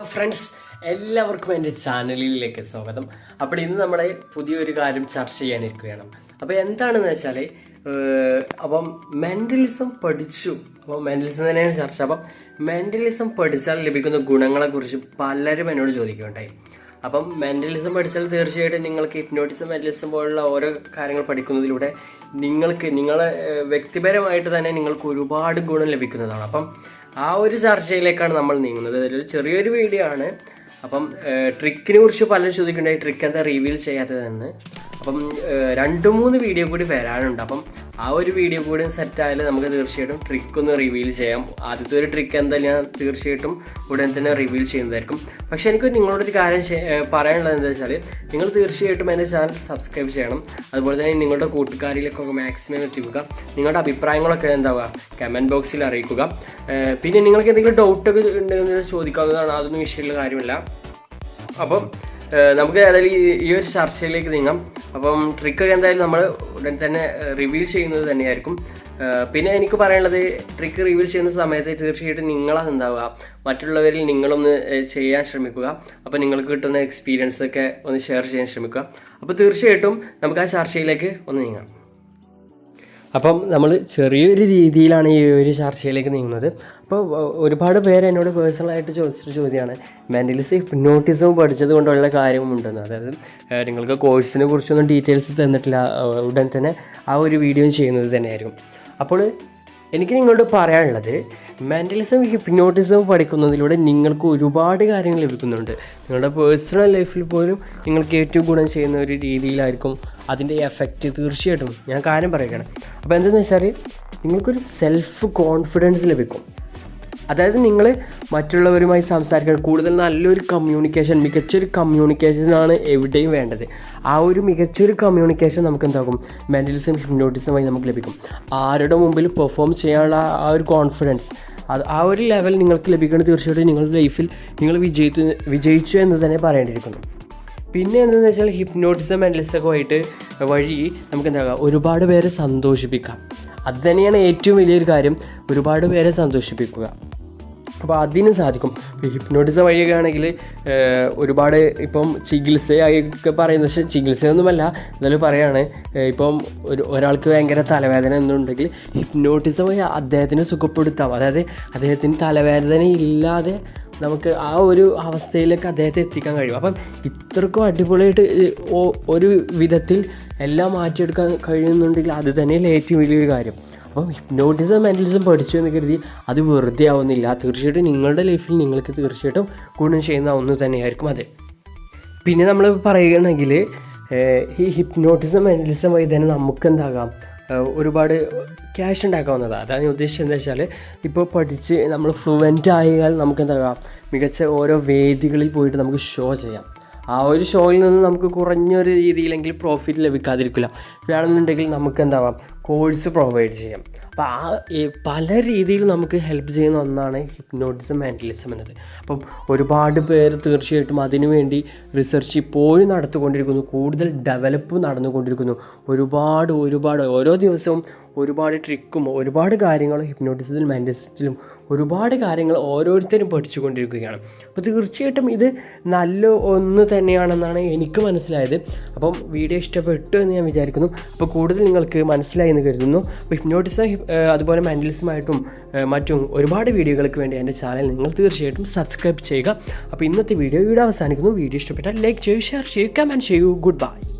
Friends എല്ലാവർക്കും എന്റെ ചാനലിലേക്ക് സ്വാഗതം. അപ്പോൾ ഇന്ന് നമ്മൾ പുതിയൊരു കാര്യം ചർച്ച ചെയ്യാനിരിക്കുകയാണ്. അപ്പോൾ എന്താണെന്ന് വെച്ചാൽ അപ്പം മെന്റലിസം പഠിച്ചു. അപ്പോൾ മെന്റലിസം തന്നെയാണ് ചർച്ച. അപ്പം മെന്റലിസം പഠിച്ചാൽ ലഭിക്കുന്ന ഗുണങ്ങളെക്കുറിച്ച് പലരും എന്നോട് ചോദിക്കുകയുണ്ടായി. അപ്പം മെന്റലിസം പഠിച്ചാൽ തീർച്ചയായിട്ടും നിങ്ങൾക്ക് ഹിപ്നോട്ടിസം മെന്റലിസം പോലുള്ള ഓരോ കാര്യങ്ങൾ പഠിക്കുന്നതിലൂടെ നിങ്ങൾക്ക് നിങ്ങളെ വ്യക്തിപരമായിട്ട് തന്നെ നിങ്ങൾക്ക് ഒരുപാട് ഗുണം ലഭിക്കുന്നതാണ്. അപ്പം ആ ഒരു ചർച്ചയിലേക്കാണ് നമ്മൾ നീങ്ങുന്നത്. അതൊരു ചെറിയൊരു വീഡിയോ ആണ്. അപ്പം ട്രിക്കിനെ കുറിച്ച് പലരും ചോദിക്കുന്നുണ്ടായി ട്രിക്ക് എന്താ റിവീൽ ചെയ്യാത്തതെന്ന്. അപ്പം രണ്ട് മൂന്ന് വീഡിയോ കൂടി വരാനുണ്ട്. അപ്പം ആ ഒരു വീഡിയോ കൂടി സെറ്റ് ആയാലും നമുക്ക് തീർച്ചയായിട്ടും ട്രിക്ക് ഒന്ന് റിവീൽ ചെയ്യാം. ആദ്യത്തെ ഒരു ട്രിക്ക് എന്താ ഞാൻ തീർച്ചയായിട്ടും ഉടൻ തന്നെ റിവീൽ ചെയ്യുന്നതായിരിക്കും. പക്ഷെ എനിക്ക് നിങ്ങളോടൊരു കാര്യം പറയാനുള്ളത് എന്താ വെച്ചാൽ നിങ്ങൾ തീർച്ചയായിട്ടും എന്റെ ചാനൽ സബ്സ്ക്രൈബ് ചെയ്യണം. അതുപോലെ തന്നെ നിങ്ങളുടെ കൂട്ടുകാരിലേക്കൊക്കെ മാക്സിമം എത്തിക്കുക. നിങ്ങളുടെ അഭിപ്രായങ്ങളൊക്കെ എന്താവുക കമന്റ് ബോക്സിൽ അറിയിക്കുക. പിന്നെ നിങ്ങൾക്ക് എന്തെങ്കിലും ഡൗട്ടൊക്കെ ഉണ്ടെങ്കിൽ ചോദിക്കാവുന്നതാണ്. അതൊന്നും വിഷയമുള്ള കാര്യമില്ല. അപ്പം നമുക്ക് ഏതായാലും ഈ- ഒരു ചർച്ചയിലേക്ക് നീങ്ങാം. അപ്പം ട്രിക്കൊക്കെ എന്തായാലും നമ്മൾ ഉടൻ തന്നെ റിവീൽ ചെയ്യുന്നത് തന്നെയായിരിക്കും. പിന്നെ എനിക്ക് പറയാനുള്ളത് ട്രിക്ക് റിവീൽ ചെയ്യുന്ന സമയത്ത് തീർച്ചയായിട്ടും നിങ്ങളത് എന്താവുക മറ്റുള്ളവരിൽ നിങ്ങളൊന്ന് ചെയ്യാൻ ശ്രമിക്കുക. അപ്പോൾ നിങ്ങൾക്ക് കിട്ടുന്ന എക്സ്പീരിയൻസ് ഒക്കെ ഒന്ന് ഷെയർ ചെയ്യാൻ ശ്രമിക്കുക. അപ്പോൾ തീർച്ചയായിട്ടും നമുക്ക് ആ ചർച്ചയിലേക്ക് ഒന്ന് നീങ്ങാം. അപ്പം നമ്മൾ ചെറിയൊരു രീതിയിലാണ് ഈ ഒരു ചർച്ചയിലേക്ക് നീങ്ങുന്നത്. അപ്പോൾ ഒ- ഒരുപാട് പേര് എന്നോട് പേഴ്സണലായിട്ട് ചോദിച്ചിട്ട് ചോദ്യമാണ് മെന്റലിസ്റ്റ് ഹിപ്നോട്ടിസം പഠിച്ചത് കൊണ്ടുള്ള കാര്യമുണ്ടെന്ന്. അതായത് നിങ്ങൾക്ക് കോഴ്സിനെ കുറിച്ചൊന്നും ഡീറ്റെയിൽസ് തന്നിട്ടില്ല ഉടൻ തന്നെ ആ ഒരു വീഡിയോ ചെയ്യുന്നത് തന്നെയായിരിക്കും. അപ്പോൾ എനിക്ക് നിങ്ങളോട് പറയാനുള്ളത് മെന്റലിസം ഹിപ്നോട്ടിസം പഠിക്കുന്നതിലൂടെ നിങ്ങൾക്ക് ഒരുപാട് കാര്യങ്ങൾ ലഭിക്കുന്നുണ്ട്. നിങ്ങളുടെ പേഴ്സണൽ ലൈഫിൽ പോലും നിങ്ങൾക്ക് ഏറ്റവും ഗുണം ചെയ്യുന്ന ഒരു രീതിയിലായിരിക്കും അതിന്റെ എഫക്റ്റ് തീർച്ചയായിട്ടും. ഞാൻ കാര്യം പറയുകയാണ്. അപ്പോൾ എന്താണെന്ന് വെച്ചാൽ നിങ്ങൾക്കൊരു സെൽഫ് കോൺഫിഡൻസ് ലഭിക്കും. അതായത് നിങ്ങൾ മറ്റുള്ളവരുമായി സംസാരിക്കാൻ കൂടുതൽ നല്ലൊരു കമ്മ്യൂണിക്കേഷൻ മികച്ചൊരു കമ്മ്യൂണിക്കേഷനാണ് എവിടെയും വേണ്ടത്. ആ ഒരു മികച്ചൊരു കമ്മ്യൂണിക്കേഷൻ നമുക്ക് എന്താകും? മെന്റലിസം ഹിപ്നോട്ടിസം വഴി നമുക്ക് ലഭിക്കും. ആരുടെ മുമ്പിൽ പെർഫോം ചെയ്യാനുള്ള ആ ഒരു കോൺഫിഡൻസ് അത് ആ ഒരു ലെവൽ നിങ്ങൾക്ക് ലഭിക്കുന്നത് തീർച്ചയായിട്ടും നിങ്ങളുടെ ലൈഫിൽ നിങ്ങൾ വിജയിച്ചു വിജയിച്ചു എന്ന് തന്നെ പറയേണ്ടിയിരിക്കുന്നു. പിന്നെ എന്താണെന്ന് വെച്ചാൽ ഹിപ്നോട്ടിസം മെന്റലിസം ആയിട്ട് വഴി നമുക്ക് എന്താകാം? ഒരുപാട് പേരെ സന്തോഷിപ്പിക്കാം. അത് തന്നെയാണ് ഏറ്റവും വലിയൊരു കാര്യം. ഒരുപാട് പേരെ സന്തോഷിപ്പിക്കുക. അപ്പോൾ അതിന് സാധിക്കും. ഹിപ്നോട്ടിസം വഴിയൊക്കെ ആണെങ്കിൽ ഒരുപാട് ഇപ്പം ചികിത്സയൊക്കെ പറയുന്നത് പക്ഷേ ചികിത്സയൊന്നുമല്ല എന്നാലും പറയുകയാണ് ഇപ്പം ഒരു ഒരാൾക്ക് ഭയങ്കര തലവേദന എന്നുണ്ടെങ്കിൽ ഹിപ്നോട്ടിസം വഴി അദ്ദേഹത്തിന് സുഖപ്പെടുത്താം. അതായത് അദ്ദേഹത്തിന് തലവേദന ഇല്ലാതെ നമുക്ക് ആ ഒരു അവസ്ഥയിലേക്ക് അദ്ദേഹത്തെ എത്തിക്കാൻ കഴിയും. അപ്പം ഇത്രക്കും അടിപൊളിയായിട്ട് ഒരു വിധത്തിൽ എല്ലാം മാറ്റിയെടുക്കാൻ കഴിയുന്നുണ്ടെങ്കിൽ അത് തന്നെയല്ലേ ഏറ്റവും വലിയൊരു കാര്യം. അപ്പം ഹിപ്നോട്ടിസം മെന്റലിസം പഠിച്ചു എന്ന് കരുതി അത് വെറുതെ ആവുന്നില്ല. തീർച്ചയായിട്ടും നിങ്ങളുടെ ലൈഫിൽ നിങ്ങൾക്ക് തീർച്ചയായിട്ടും ഗുണം ചെയ്യുന്ന ഒന്ന് തന്നെയായിരിക്കും അത്. പിന്നെ നമ്മൾ പറയുകയാണെങ്കിൽ ഈ ഹിപ്നോട്ടിസം മെന്റലിസം വഴി തന്നെ നമുക്ക് എന്താകാം ഒരുപാട് ക്യാഷ് ഉണ്ടാക്കാവുന്നതാണ് അതാണ് ഞാൻ ഉദ്ദേശിച്ചത് എന്താ വെച്ചാൽ ഇപ്പോൾ പഠിച്ച് നമ്മൾ ഫ്ലുവന്റ് ആയാൽ നമുക്ക് എന്താകാം മികച്ച ഓരോ വേദികളിൽ പോയിട്ട് നമുക്ക് ഷോ ചെയ്യാം. ആ ഒരു ഷോയിൽ നിന്ന് നമുക്ക് കുറഞ്ഞൊരു രീതിയിലെങ്കിൽ പ്രോഫിറ്റ് ലഭിക്കാതിരിക്കില്ല. വേണമെന്നുണ്ടെങ്കിൽ നമുക്ക് എന്താവാം കോഴ്സ് പ്രൊവൈഡ് ചെയ്യാം. അപ്പോൾ ആ പല രീതിയിൽ നമുക്ക് ഹെൽപ്പ് ചെയ്യുന്ന ഒന്നാണ് ഹിപ്നോട്ടിസം മെന്റലിസം എന്നത്. അപ്പം ഒരുപാട് പേര് തീർച്ചയായിട്ടും അതിനുവേണ്ടി റിസർച്ച് ഇപ്പോഴും നടത്തിക്കൊണ്ടിരിക്കുന്നു. കൂടുതൽ ഡെവലപ്പ് നടന്നുകൊണ്ടിരിക്കുന്നു. ഒരുപാട് ഒരുപാട് ഓരോ ദിവസവും ഒരുപാട് ട്രിക്കും ഒരുപാട് കാര്യങ്ങൾ ഹിപ്നോട്ടിസത്തിലും മെന്റലിസത്തിലും ഒരുപാട് കാര്യങ്ങൾ ഓരോരുത്തരും പഠിച്ചുകൊണ്ടിരിക്കുകയാണ്. അപ്പോൾ തീർച്ചയായിട്ടും ഇത് നല്ല ഒന്ന് തന്നെയാണെന്നാണ് എനിക്ക് മനസ്സിലായത്. അപ്പം വീഡിയോ ഇഷ്ടപ്പെട്ടു എന്ന് ഞാൻ വിചാരിക്കുന്നു. അപ്പോൾ കൂടുതൽ നിങ്ങൾക്ക് മനസ്സിലായി എന്ന് കരുതുന്നു. അപ്പോൾ ഹിപ്നോട്ടിസം അതുപോലെ മെന്റലിസമായിട്ടും മറ്റും ഒരുപാട് വീഡിയോകൾക്ക് വേണ്ടി എന്റെ ചാനൽ നിങ്ങൾ തീർച്ചയായിട്ടും സബ്സ്ക്രൈബ് ചെയ്യുക. അപ്പോൾ ഇന്നത്തെ വീഡിയോ ഇവിടെ അവസാനിക്കുന്നു. വീഡിയോ ഇഷ്ടപ്പെട്ടാൽ ലൈക്ക് ചെയ്യൂ ഷെയർ ചെയ്യൂ കമന്റ് ചെയ്യൂ. Good bye.